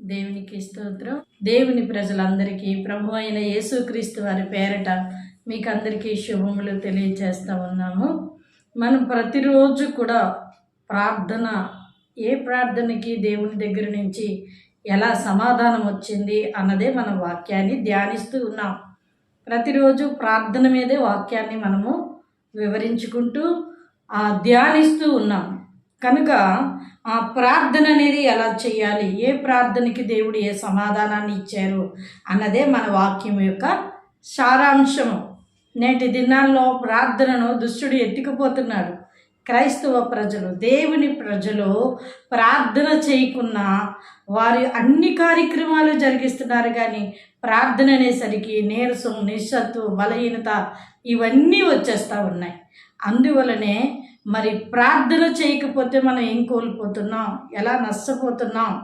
దేవునికి స్తోత్రం. దేవుని ప్రజలందరికీ ప్రభు అయిన యేసుక్రీస్తు వారి పేరట మీకు అందరికీ శుభములు తెలియజేస్తూ ఉన్నాము. మనం ప్రతిరోజు కూడా ప్రార్థన ఏ ప్రార్థనకి దేవుని దగ్గర నుంచి ఎలా సమాధానం వచ్చింది అన్నదే మన వాక్యాన్ని ధ్యానిస్తూ ఉన్నాం. ప్రతిరోజు ప్రార్థన మీదే వాక్యాన్ని మనము వివరించుకుంటూ ఆ, ధ్యానిస్తూ ఉన్నాం. కనుక ఆ ప్రార్థన అనేది ఎలా చేయాలి? ఏ ప్రార్థనకి దేవుడు ఏ సమాధానాన్ని ఇచ్చారు? అన్నదే మన వాక్యం యొక్క సారాంశము. నేటి దినాల్లో ప్రార్థనను దుష్టుడు ఎత్తుకుపోతున్నాడు. క్రైస్తవ ప్రజలు దేవుని ప్రజలు ప్రార్థన చేయకున్నా వారి అన్ని కార్యక్రమాలు జరిగిస్తున్నారు కానీ ప్రార్థన అనేసరికి నీరసం నిస్సత్వం బలహీనత ఇవన్నీ వచ్చేస్తూ ఉన్నాయి. అందువలనే మరి ప్రార్థన చేయకపోతే మనం ఏం కోల్పోతున్నాం? ఎలా నష్టపోతున్నాం?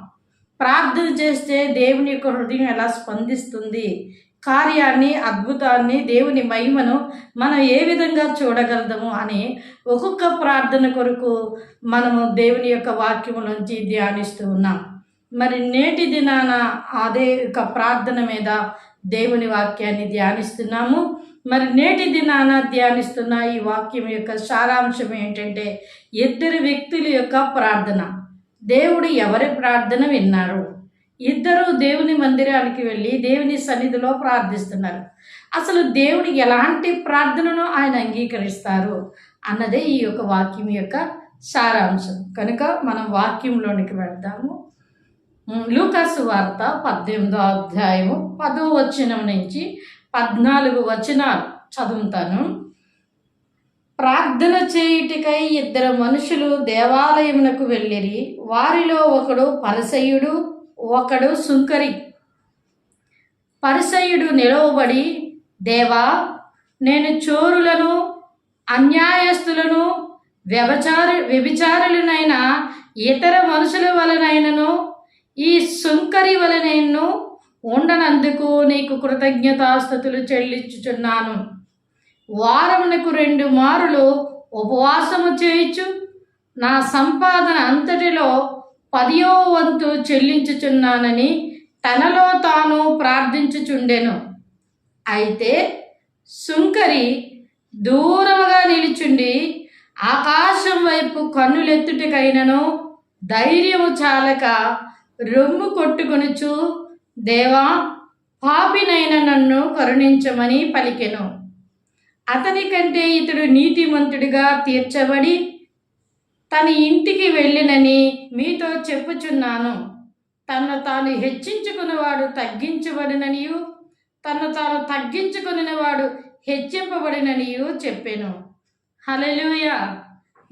ప్రార్థన చేస్తే దేవుని యొక్క హృదయం ఎలా స్పందిస్తుంది? కార్యాన్ని అద్భుతాన్ని దేవుని మహిమను మనం ఏ విధంగా చూడగలదము అని ఒక్కొక్క ప్రార్థన కొరకు మనము దేవుని యొక్క వాక్యములోంచి ధ్యానిస్తూ ఉన్నాం. మరి నేటి దినాన అదే యొక్క ప్రార్థన మీద దేవుని వాక్యాన్ని ధ్యానిస్తున్నాము. మరి నేటి దినాన ధ్యానిస్తున్న ఈ వాక్యం యొక్క సారాంశం ఏంటంటే ఇద్దరు వ్యక్తుల యొక్క ప్రార్థన. దేవుడు ఎవరి ప్రార్థన విన్నారు? ఇద్దరు దేవుని మందిరానికి వెళ్ళి దేవుని సన్నిధిలో ప్రార్థిస్తున్నారు. అసలు దేవుడు ఎలాంటి ప్రార్థనను ఆయన అంగీకరిస్తారు అన్నదే ఈ యొక్క వాక్యం యొక్క సారాంశం. కనుక మనం వాక్యంలోనికి వెళ్దాము లూకాసు వార్త పద్దెనిమిదో అధ్యాయము పదో వచనం నుంచి పద్నాలుగు వచనాలు చదువుతాను. ప్రార్థన చేయుటికై ఇద్దరు మనుషులు దేవాలయమునకు వెళ్ళిరి. వారిలో ఒకడు పరిసయుడు ఒకడు సుంకరి. పరిసయుడు నిలవబడి దేవా నేను చోరులను అన్యాయస్తులను వ్యభచారు వ్యభిచారులనైన ఇతర మనుషుల వలనైనను ఈ సుంకరి వలనైనను ఉండనందుకు నీకు కృతజ్ఞతాస్థుతులు చెల్లించుచున్నాను. వారమునకు రెండు మారులు ఉపవాసము చేయించు నా సంపాదన అంతటిలో పదియో వంతు చెల్లించుచున్నానని తనలో తాను ప్రార్థించుచుండెను. అయితే సుంకరి దూరముగా నిలుచుండి ఆకాశం వైపు కన్నులెత్తుటికైనను ధైర్యము చాలక రొమ్ము కొట్టుకొనుచు దేవా పాపినైన నన్ను కరుణించమని పలికెను. అతని కంటే ఇతడు నీతిమంతుడిగా తీర్చబడి తన ఇంటికి వెళ్ళినని మీతో చెప్పుచున్నాను. తను తాను హెచ్చించుకున్నవాడు తగ్గించబడిననియు తను తాను తగ్గించుకున్నవాడు హెచ్చింపబడిననియు చెప్పాను. హలలుయ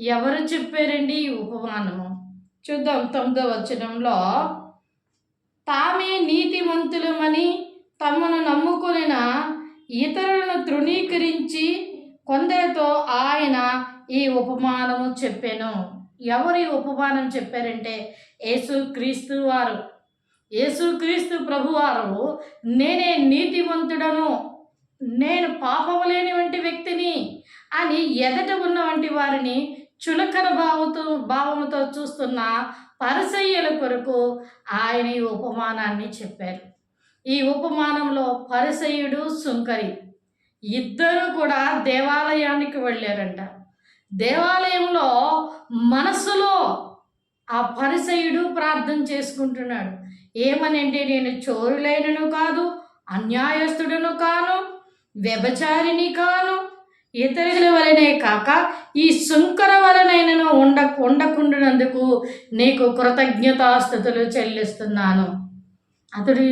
ఎవరు చెప్పారండి ఈ ఉపమానము? చూద్దాం తొమ్మిదో వచనంలో తామే నీతిమంతులమని తమను నమ్ముకున్న ఇతరులను తృణీకరించి కొందరితో ఆయన ఈ ఉపమానము చెప్పాను. ఎవరు ఈ ఉపమానం చెప్పారంటే యేసుక్రీస్తు వారు. యేసుక్రీస్తు ప్రభువారు నేనే నీతిమంతుడను నేను పాపము లేని వంటి వ్యక్తిని అని ఎదట ఉన్న వంటి వారిని చులకన భావంతో భావంతో చూస్తున్న పరిసయ్యుల కొరకు ఆయన ఈ ఉపమానాన్ని చెప్పారు. ఈ ఉపమానంలో పరిసయుడు సుంకరి ఇద్దరు కూడా దేవాలయానికి వెళ్ళారంట. దేవాలయంలో మనసులో ఆ పరిసయుడు ప్రార్థన చేసుకుంటున్నాడు. ఏమనంటే నేను చోరులైనను కాదు అన్యాయస్తుడను కాను వ్యభచారిని కాను ఇతరుల వలనే కాక ఈ శంకర వలనైనను ఉండ ఉండకుండానందుకు నీకు కృతజ్ఞతాస్థుతులు చెల్లిస్తున్నాను. అతడు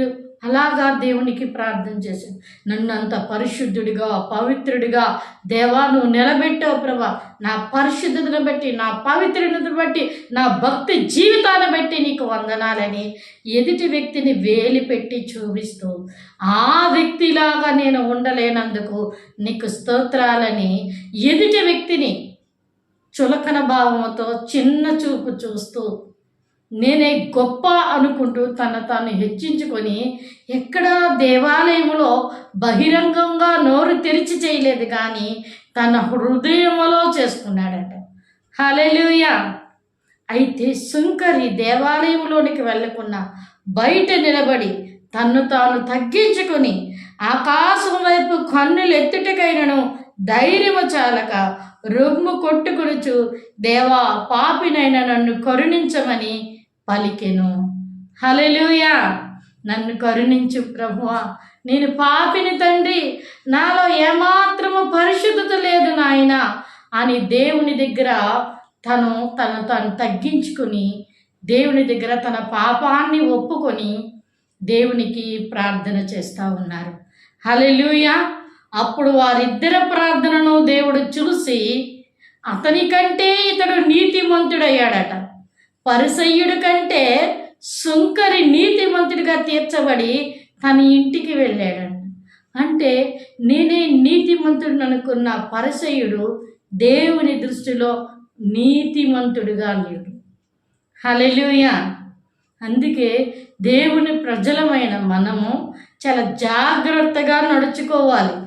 అలాగా దేవునికి ప్రార్థన చేశాను. నన్ను అంత పరిశుద్ధుడిగా పవిత్రుడిగా దేవా నువ్వు నిలబెట్టావు ప్రభా. నా పరిశుద్ధతను బట్టి నా పవిత్రతను బట్టి నా భక్తి జీవితాన్ని బట్టి నీకు వందనాలని ఎదుటి వ్యక్తిని వేలి పెట్టి చూపిస్తూ ఆ వ్యక్తిలాగా నేను ఉండలేనందుకు నీకు స్తోత్రాలని ఎదుటి వ్యక్తిని చులకన భావంతో చిన్న చూపు చూస్తూ నేనే గొప్ప అనుకుంటూ తన తాను హెచ్చించుకొని ఎక్కడ దేవాలయంలో బహిరంగంగా నోరు తెరిచి చేయలేదు కానీ తన హృదయంలో చేసుకున్నాడట హల్లెలూయా! అయితే శుంకరి దేవాలయంలోనికి వెళ్ళకుండా బయట నిలబడి తన్ను తాను తగ్గించుకొని ఆకాశం వైపు కన్నులు ఎత్తుటకైనను ధైర్యము చాలక రొమ్ము కొట్టుకొనుచు దేవా పాపినైన నన్ను కరుణించమని పలికెను. హలెలుయా నన్ను కరుణించు ప్రభువా. నేను పాపిని తండ్రి. నాలో ఏమాత్రము పరిశుద్ధత లేదు నాయన. అని దేవుని దగ్గర తను తను తను తగ్గించుకుని దేవుని దగ్గర తన పాపాన్ని ఒప్పుకొని దేవునికి ప్రార్థన చేస్తూ ఉన్నారు. హల్లెలూయా. అప్పుడు వారిద్దరి ప్రార్థనను దేవుడు చూసి అతని కంటే ఇతడు నీతిమంతుడయ్యాడట. పరిసయ్యుడి కంటే సుంకరి నీతిమంతుడిగా తీర్చబడి తన ఇంటికి వెళ్ళాడంట. అంటే నేనే నీతిమంతుడు అనుకున్న పరిసయ్యుడు దేవుని దృష్టిలో నీతిమంతుడిగా లేడు. హలెలుయ అందుకే దేవుని ప్రజలమైన మనము చాలా జాగ్రత్తగా నడుచుకోవాలి.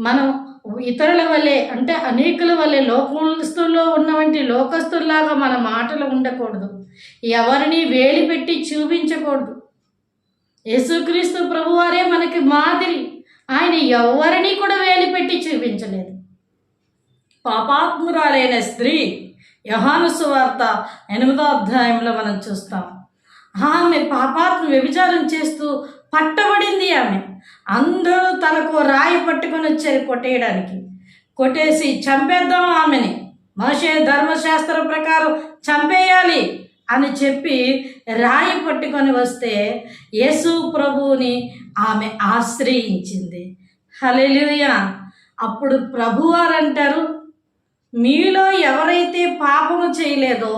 మనం ఇతరుల వలె అంటే అనేకుల వలె లోకస్తుల్లో ఉన్నవంటి లోకస్తుల్లాగా మన మాటలు ఉండకూడదు. ఎవరిని వేలి పెట్టి చూపించకూడదు. యేసుక్రీస్తు ప్రభువారే మనకి మాదిరి. ఆయన ఎవరిని కూడా వేలి పెట్టి చూపించలేదు. పాపాత్మురాలైన స్త్రీ యహాను సువార్త ఎనిమిదో అధ్యాయంలో మనం చూస్తాం. ఆమె పాపాత్మ వ్యభిచారం చేస్తూ పట్టబడింది ఆమె. అందరూ తనకు రాయి పట్టుకొని వచ్చారు కొట్టేయడానికి. కొట్టేసి చంపేద్దాం ఆమెని. మోషే ధర్మశాస్త్రం ప్రకారం చంపేయాలి అని చెప్పి రాయి పట్టుకొని వస్తే యేసు ప్రభువుని ఆమె ఆశ్రయించింది. హల్లెలూయా! అప్పుడు ప్రభువారు అంటారు మీలో ఎవరైతే పాపము చేయలేదో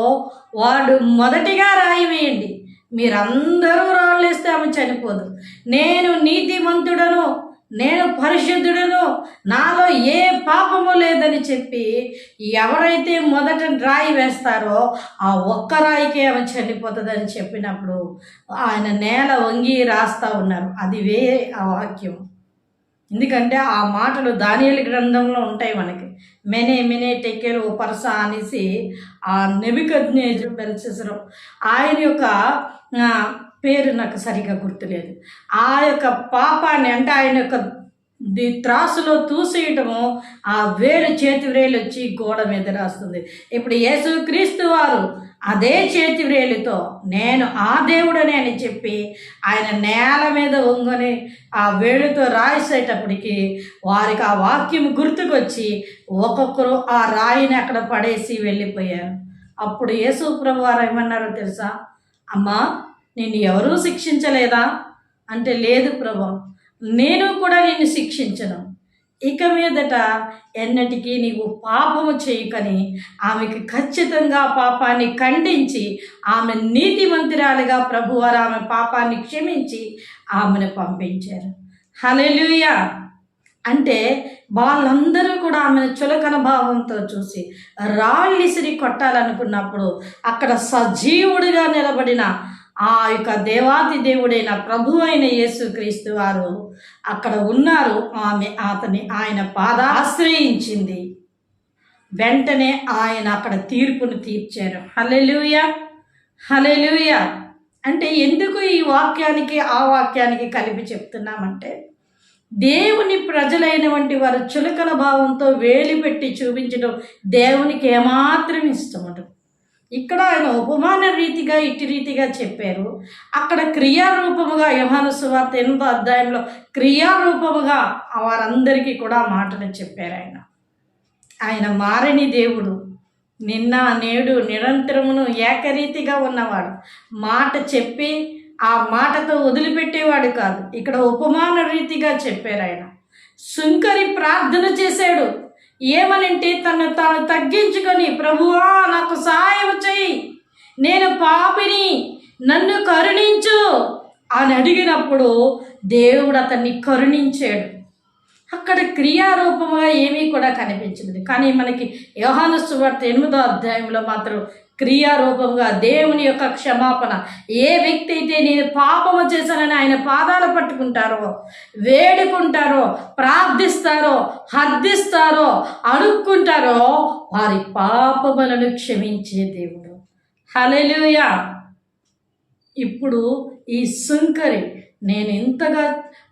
వాడు మొదటిగా రాయి వేయండి. మీరందరూ రాళ్ళేస్తే ఆమె చనిపోదు. నేను నీతిమంతుడను నేను పరిశుద్ధుడను నాలో ఏ పాపము లేదని చెప్పి ఎవరైతే మొదట రాయి వేస్తారో ఆ ఒక్క రాయికే ఆమె చనిపోతుందని చెప్పినప్పుడు ఆయన నేల వంగి రాస్తా ఉన్నారు. అది వే ఆ వాక్యం. ఎందుకంటే ఆ మాటలు దానియలు గ్రంథంలో ఉంటాయి మనకి. మెనే మెనే టెక్కెరు పరస అనేసి ఆ నెబికజ్ఞేజు బెల్సెసరు ఆయన యొక్క పేరు నాకు సరిగా గుర్తులేదు. ఆ యొక్క పాపాన్ని అంటే ఆయన యొక్క ది త్రాసులో తూసేయటము ఆ వేలు చేతి వ్రేలు వచ్చి గోడ మీద రాస్తుంది. ఇప్పుడు యేసు క్రీస్తు వారు అదే చేతి వ్రేలుతో నేను ఆ దేవుడని అని చెప్పి ఆయన నేల మీద వంగని ఆ వేలుతో రాసేటప్పటికి వారికి ఆ వాక్యం గుర్తుకొచ్చి ఒక్కొక్కరు ఆ రాయిని అక్కడ పడేసి వెళ్ళిపోయారు. అప్పుడు యేసు ప్రభు వారు ఏమన్నారో తెలుసా? అమ్మా నిన్ను ఎవరూ శిక్షించలేదా? అంటే లేదు ప్రభు నేను కూడా నిన్ను శిక్షించను. ఇక మీదట ఎన్నటికీ నీవు పాపము చేయకని ఆమెకి ఖచ్చితంగా పాపాన్ని ఖండించి ఆమె నీతిమంతురాలుగా ప్రభువారు ఆమె పాపాన్ని క్షమించి ఆమెను పంపించారు. హల్లెలూయా! అంటే వాళ్ళందరూ కూడా ఆమెను చులకన భావంతో చూసి రాళ్ళిసిరి కొట్టాలనుకున్నప్పుడు అక్కడ సజీవుడిగా నిలబడిన ఆ యొక్క దేవాతి దేవుడైన ప్రభు అయిన యేసుక్రీస్తు వారు అక్కడ ఉన్నారు. ఆమె అతని ఆయన పాద ఆశ్రయించింది. వెంటనే ఆయన అక్కడ తీర్పును తీర్చారు. హలెలుయ హలెలుయ అంటే ఎందుకు ఈ వాక్యానికి ఆ వాక్యానికి కలిపి చెప్తున్నామంటే దేవుని ప్రజలైనటువంటి వారు చులకల భావంతో వేలిపెట్టి చూపించడం దేవునికి ఏమాత్రం ఇష్టం ఉండదు. ఇక్కడ ఆయన ఉపమాన రీతిగా ఇటు రీతిగా చెప్పారు. అక్కడ క్రియారూపముగా యమాను సువార్త ఎనిమిదో అధ్యాయంలో క్రియారూపముగా వారందరికీ కూడా మాటలు చెప్పారు ఆయన. ఆయన మారని దేవుడు నిన్న నేడు నిరంతరమును ఏకరీతిగా ఉన్నవాడు. మాట చెప్పి ఆ మాటతో వదిలిపెట్టేవాడు కాదు. ఇక్కడ ఉపమాన రీతిగా చెప్పారు ఆయన. సుంకరి ప్రార్థన చేశాడు. ఏమనంటే తను తాను తగ్గించుకొని ప్రభువా నాకు సహాయం చేయి నేను పాపిని నన్ను కరుణించు అని అడిగినప్పుడు దేవుడు అతన్ని కరుణించాడు. అక్కడ క్రియారూపముగా ఏమీ కూడా కనిపించింది కానీ మనకి యోహాను సువార్త ఎనిమిదో అధ్యాయంలో మాత్రం క్రియారూపంగా దేవుని యొక్క క్షమాపణ. ఏ వ్యక్తి అయితే నేను పాపము చేశానని ఆయన పాదాలు పట్టుకుంటారో వేడుకుంటారో ప్రార్థిస్తారో హర్దిస్తారో అడుక్కుంటారో వారి పాపములను క్షమించే దేవుడు. హలెలుయ ఇప్పుడు ఈ సుంకరి నేను ఇంతగా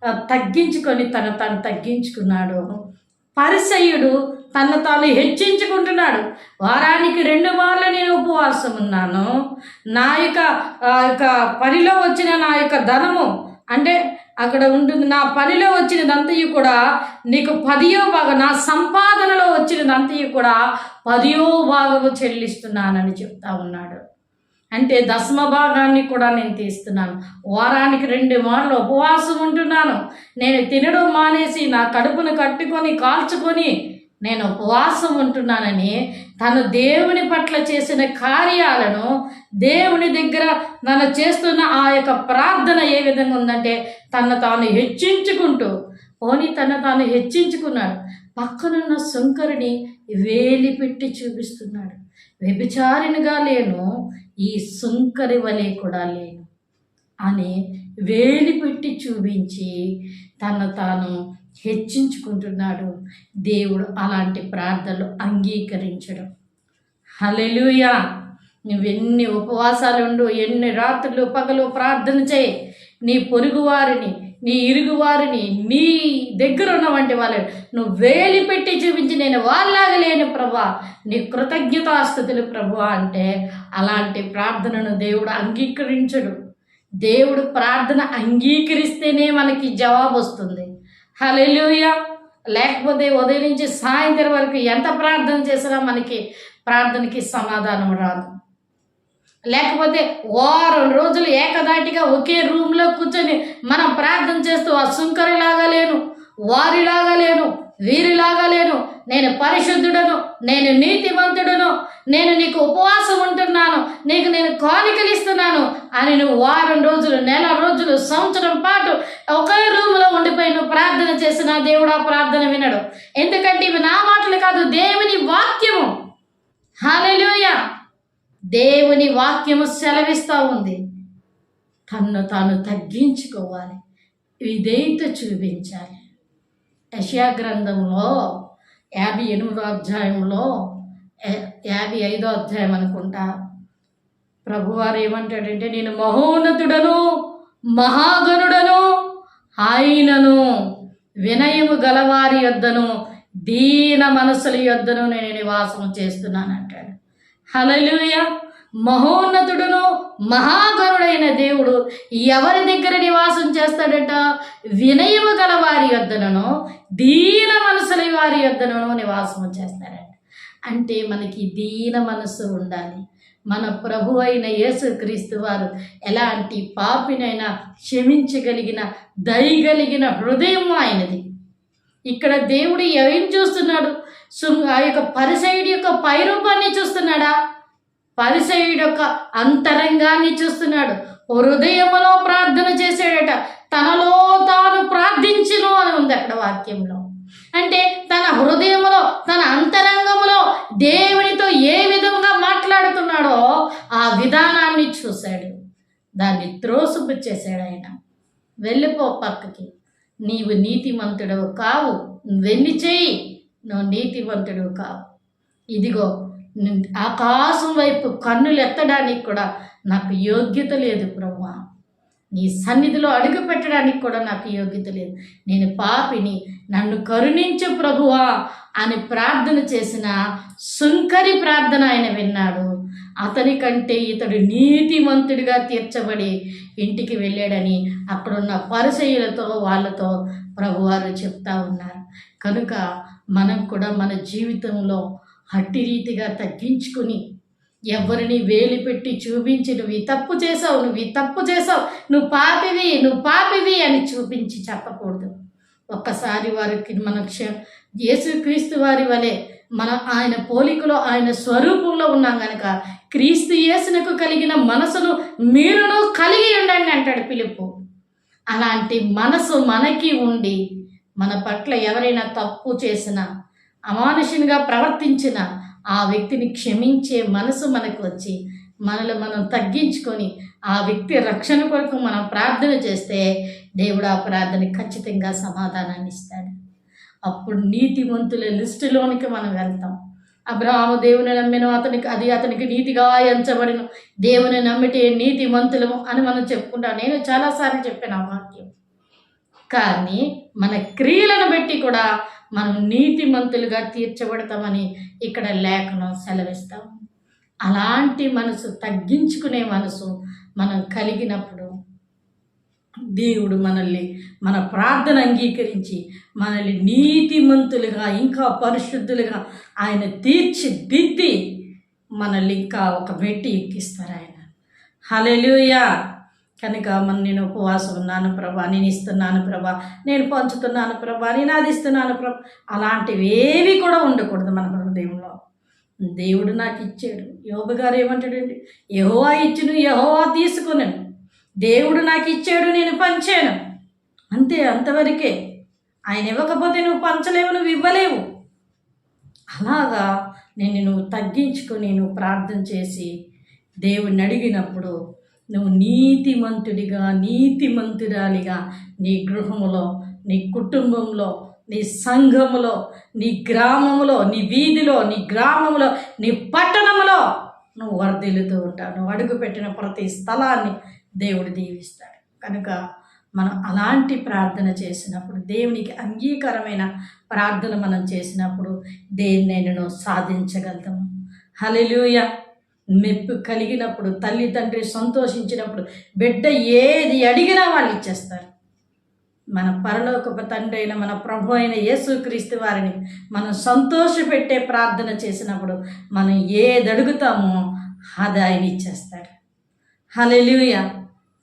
తగ్గించుకొని తను తను తగ్గించుకున్నాడు. పరిసయుడు తను తాను హెచ్చించుకుంటున్నాడు. వారానికి రెండు మార్లు నేను ఉపవాసం ఉన్నాను నా యొక్క ఆ యొక్క పనిలో వచ్చిన నా యొక్క ధనము అంటే అక్కడ ఉంటుంది నా పనిలో వచ్చినదంతయు కూడా నీకు పదియో భాగం నా సంపాదనలో వచ్చినదంతయు కూడా పదియో భాగము చెల్లిస్తున్నానని చెప్తా ఉన్నాడు. అంటే దశమ భాగాన్ని కూడా నేను తీస్తున్నాను. వారానికి రెండు మార్లు ఉపవాసం ఉంటున్నాను. నేను తినడం మానేసి నా కడుపును కట్టుకొని కాల్చుకొని నేను ఉపవాసం ఉంటున్నానని తను దేవుని పట్ల చేసిన కార్యాలను దేవుని దగ్గర తను చేస్తున్న ఆ యొక్క ప్రార్థన ఏ విధంగా ఉందంటే తను తాను హెచ్చించుకుంటూ పోనీ తను తాను హెచ్చించుకున్నాడు. పక్కనున్న శంకరుని వేలి పెట్టి చూపిస్తున్నాడు. వ్యభిచారినిగా లేను ఈ సుంకరి వలె కూడా లేను అని వేలి పెట్టి చూపించి తను తాను హెచ్చించుకుంటున్నాడు. దేవుడు అలాంటి ప్రార్థనలు అంగీకరించడం. హలెలుయా నువ్వెన్ని ఉపవాసాలుండు ఎన్ని రాత్రులు పగలు ప్రార్థన చేయి. నీ పొరుగువారిని నీ ఇరుగువారిని నీ దగ్గర ఉన్నవంటి వంటి వాళ్ళు నువ్వు వేలి పెట్టి చూపించి నేను వాళ్ళలాగా లేని ప్రభా. నీ కృతజ్ఞతాస్థుతులు ప్రభు అంటే అలాంటి ప్రార్థనను దేవుడు అంగీకరించడు. దేవుడు ప్రార్థన అంగీకరిస్తేనే మనకి జవాబు వస్తుంది హలెలుయ లేకపోతే ఉదయం నుంచి సాయంత్రం వరకు ఎంత ప్రార్థన చేసినా మనకి ప్రార్థనకి సమాధానం రాదు. లేకపోతే వారం రోజులు ఏకదాటిగా ఒకే రూమ్లో కూర్చొని మనం ప్రార్థన చేస్తూ ఆ సుంకరిలాగా లేను వారిలాగా లేను వీరిలాగా లేను. నేను పరిశుద్ధుడను నేను నీతివంతుడను నేను నీకు ఉపవాసం ఉంటున్నాను నీకు నేను కానుకలు ఇస్తున్నాను అని నువ్వు వారం రోజులు నెల రోజులు సంవత్సరం పాటు ఒకే రూములో ఉండిపోయి నువ్వు ప్రార్థన చేసిన దేవుడు ఆ ప్రార్థన వినడు. ఎందుకంటే ఇవి నా మాటలు కాదు దేవుని వాక్యము. హాలెలూయా దేవుని వాక్యము సెలవిస్తూ ఉంది. తన్ను తాను తగ్గించుకోవాలి. ఇదేంత చూపించాలి. యషియా గ్రంథంలో యాభై ఎనిమిదో అధ్యాయంలో యాభై ఐదో అధ్యాయం అనుకుంటా. ప్రభువారు ఏమంటాడంటే నేను మహోన్నతుడను మహాగణుడను ఆయనను వినయము గలవారి యొద్దను దీన మనసుల యొద్దను నేను నివాసం చేస్తున్నాను అంటాడు హలలుయ మహోన్నతుడును మహాగరుడైన దేవుడు ఎవరి దగ్గర నివాసం చేస్తాడట? వినయము గల వారి యొద్దనను దీన మనసుల వారి యొద్దనను నివాసం చేస్తాడట అంటే మనకి దీన మనసు ఉండాలి. మన ప్రభు అయిన యేసుక్రీస్తు వారు ఎలాంటి పాపినైనా క్షమించగలిగిన దయగలిగిన హృదయం ఆయనది. ఇక్కడ దేవుడు ఏం చూస్తున్నాడు? సు- ఆ యొక్క పరిసైడ్ యొక్క పైరూపాన్ని చూస్తున్నాడా? పరిసయుడు యొక్క అంతరంగాన్ని చూస్తున్నాడు. హృదయములో ప్రార్థన చేశాడట. తనలో తాను ప్రార్థించును అని ఉంది అక్కడ వాక్యంలో. అంటే తన హృదయములో తన అంతరంగములో దేవునితో ఏ విధంగా మాట్లాడుతున్నాడో ఆ విధానాన్ని చూశాడు. దాన్ని త్రోసుపుచ్చేసాడు ఆయన వెళ్ళిపో పక్కకి. నీవు నీతిమంతుడు కావు. నువ్వెన్ని చేయి నువ్వు నీతివంతుడు కావు. ఇదిగో ఆకాశం వైపు కన్నులు ఎత్తడానికి కూడా నాకు యోగ్యత లేదు ప్రభు నీ సన్నిధిలో అడుగు పెట్టడానికి కూడా నాకు యోగ్యత లేదు. నేను పాపిని నన్ను కరుణించు ప్రభువా అని ప్రార్థన చేసిన సుంకరి ప్రార్థన ఆయన విన్నాడు. అతని కంటే ఇతడు నీతిమంతుడిగా తీర్చబడి ఇంటికి వెళ్ళాడని అక్కడున్న పరిచయులతో వాళ్ళతో ప్రభువారు చెప్తా ఉన్నారు. కనుక మనం కూడా మన జీవితంలో హట్టి రీతిగా తగ్గించుకుని ఎవరిని వేలి పెట్టి చూపించి నువ్వు తప్పు చేసావు నువ్వు తప్పు చేసావు నువ్వు పాపివి నువ్వు పాపివి అని చూపించి చెప్పకూడదు. ఒక్కసారి వారికి మన క్ష యేసుక్రీస్తు వారి వలె మన ఆయన పోలికలో ఆయన స్వరూపంలో ఉన్నాం కనుక క్రీస్తు యేసునకు కలిగిన మనసును మీరును కలిగి ఉండండి అంటాడు పిలుపు. అలాంటి మనసు మనకి ఉండి మన పట్ల ఎవరైనా తప్పు చేసినా అమానుషునిగా ప్రవర్తించిన ఆ వ్యక్తిని క్షమించే మనసు మనకు వచ్చి మనలో మనం తగ్గించుకొని ఆ వ్యక్తి రక్షణ కొరకు మనం ప్రార్థన చేస్తే దేవుడు ఆ ప్రార్థన ఖచ్చితంగా సమాధానాన్ని ఇస్తాడు. అప్పుడు నీతివంతుల లిస్టులోనికి మనం వెళ్తాం. అబ్రహాము దేవుని నమ్మినో అతనికి అది అతనికి నీతిగా ఎంచబడిన దేవుని నమ్మితే నీతిమంతులము అని మనం చెప్పుకుంటాం. నేను చాలాసార్లు చెప్పాను ఆ వాక్యం. కానీ మన క్రియలను బట్టి కూడా మనం నీతిమంతులుగా తీర్చబడతామని ఇక్కడ లేఖనం సెలవిస్తాం. అలాంటి మనసు తగ్గించుకునే మనసు మనం కలిగినప్పుడు దేవుడు మనల్ని మన ప్రార్థన అంగీకరించి మనల్ని నీతిమంతులుగా ఇంకా పరిశుద్ధులుగా ఆయన తీర్చిదిద్ది మనల్ని ఇంకా ఒక మెట్టి ఎక్కిస్తారు ఆయన. హలెలుయా కనుక మన నేను ఉపవాసం ఉన్నాను ప్రభా నేను ఇస్తున్నాను ప్రభా నేను పంచుతున్నాను ప్రభా నేను అది ఇస్తున్నాను ప్రభా అలాంటివి ఏవి కూడా ఉండకూడదు మన హృదయంలో. దేవుడు నాకు ఇచ్చాడు. యోగ గారు ఏమంటాడండి? యహోవా ఇచ్చును యహోవా తీసుకున్నాను దేవుడు నాకు ఇచ్చాడు నేను పంచాను. అంతే అంతవరకే. ఆయన ఇవ్వకపోతే నువ్వు పంచలేవు నువ్వు ఇవ్వలేవు. అలాగా నేను నువ్వు తగ్గించుకొని నువ్వు ప్రార్థన చేసి దేవుడిని అడిగినప్పుడు నువ్వు నీతిమంతుడిగా నీతిమంతురాలిగా నీ గృహములో నీ కుటుంబంలో నీ సంఘములో నీ గ్రామములో నీ వీధిలో నీ గ్రామంలో నీ పట్టణంలో నువ్వు వరదిల్లుతూ ఉంటావు. నువ్వు అడుగుపెట్టిన ప్రతి స్థలాన్ని దేవుడు దీవిస్తాడు. కనుక మనం అలాంటి ప్రార్థన చేసినప్పుడు దేవునికి అంగీకరమైన ప్రార్థన మనం చేసినప్పుడు దేన్నైనా సాధించగలుగుతాము. హలెలూయ మెప్పు కలిగినప్పుడు తల్లి తండ్రి సంతోషించినప్పుడు బిడ్డ ఏది అడిగినా వాళ్ళు ఇచ్చేస్తారు. మన పరలోకపు తండ్రి అయిన మన ప్రభు అయిన యేసుక్రీస్తు వారిని మనం సంతోషపెట్టే ప్రార్థన చేసినప్పుడు మనం ఏది అడుగుతామో అది ఆయన ఇచ్చేస్తాడు. హలెలుయ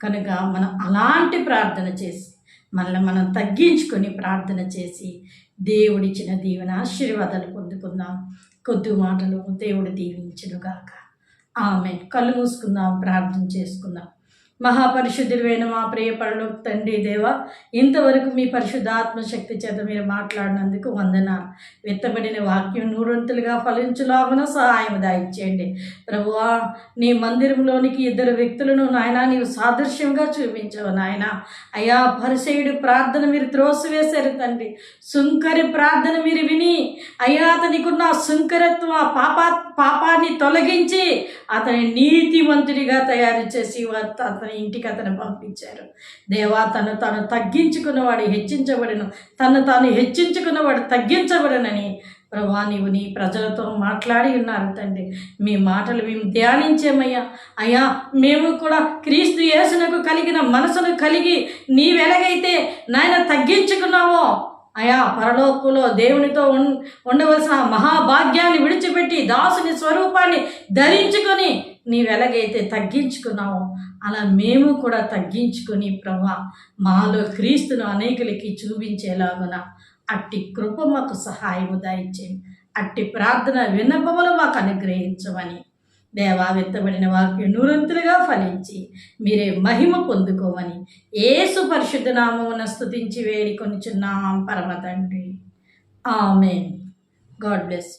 కనుక మనం అలాంటి ప్రార్థన చేసి మనల్ని మనం తగ్గించుకొని ప్రార్థన చేసి దేవుడిచ్చిన దీవెన ఆశీర్వాదాలు పొందుకుందాం. కొద్ది మాటలు దేవుడు దీవించునుగాక. ఆమె కళ్ళు మూసుకుందాం ప్రార్థన చేసుకుందాం. మహాపరిశుద్ధుడైన మా ప్రియ పరలోక తండ్రి దేవ ఇంతవరకు మీ పరిశుద్ధాత్మ శక్తి చేత మీరు మాట్లాడినందుకు వందనాలు. విత్తబడిన వాక్యం నూరంతులుగా ఫలించులాగున సహాయం దాయించేయండి ప్రభువా నీ మందిరంలోనికి ఇద్దరు వ్యక్తులను నాయన నీవు సాదృశ్యంగా చూపించావు నాయన. అయా పరిసయుడు ప్రార్థన మీరు త్రోసివేశారు తండ్రి. సుంకరి ప్రార్థన మీరు విని అయ్యా అతనికున్న సుంకరత్వ ఆ పాపా పాపాన్ని తొలగించి అతని నీతివంతుడిగా తయారు చేసి అతని అని ఇంటికి అతను పంపించారు. దేవా తను తాను తగ్గించుకున్నవాడు హెచ్చించబడను. తను తాను హెచ్చించుకున్నవాడు తగ్గించబడనని ప్రభా నీవు నీ ప్రజలతో మాట్లాడి ఉన్నారు తండ్రి. మీ మాటలు మేము ధ్యానించామయ్యా. అయ్యా మేము కూడా క్రీస్తు యేసునకు కలిగిన మనసును కలిగి నీవెలగైతే నాయన తగ్గించుకున్నావో అయా పరలోకంలో దేవునితో ఉన్ ఉండవలసిన మహాభాగ్యాన్ని విడిచిపెట్టి దాసుని స్వరూపాన్ని ధరించుకొని నీవెలాగైతే తగ్గించుకున్నావో తగ్గించుకున్నావు అలా మేము కూడా తగ్గించుకొని ప్రభా మాలో క్రీస్తును అనేకులకి చూపించేలాగున అట్టి కృప మాకు సహాయము దయచేయండి అట్టి ప్రార్థన విన్నపములు మాకు అనుగ్రహించమని దేవా వెత్తబడిన వాక్యం నూరంతులుగా ఫలించి మీరే మహిమ పొందుకోమని ఏసు పరిశుద్ధ నామమున స్తుతించి వేడుకొనిచున్నాం పరమ తండ్రి ఆమెన్. God bless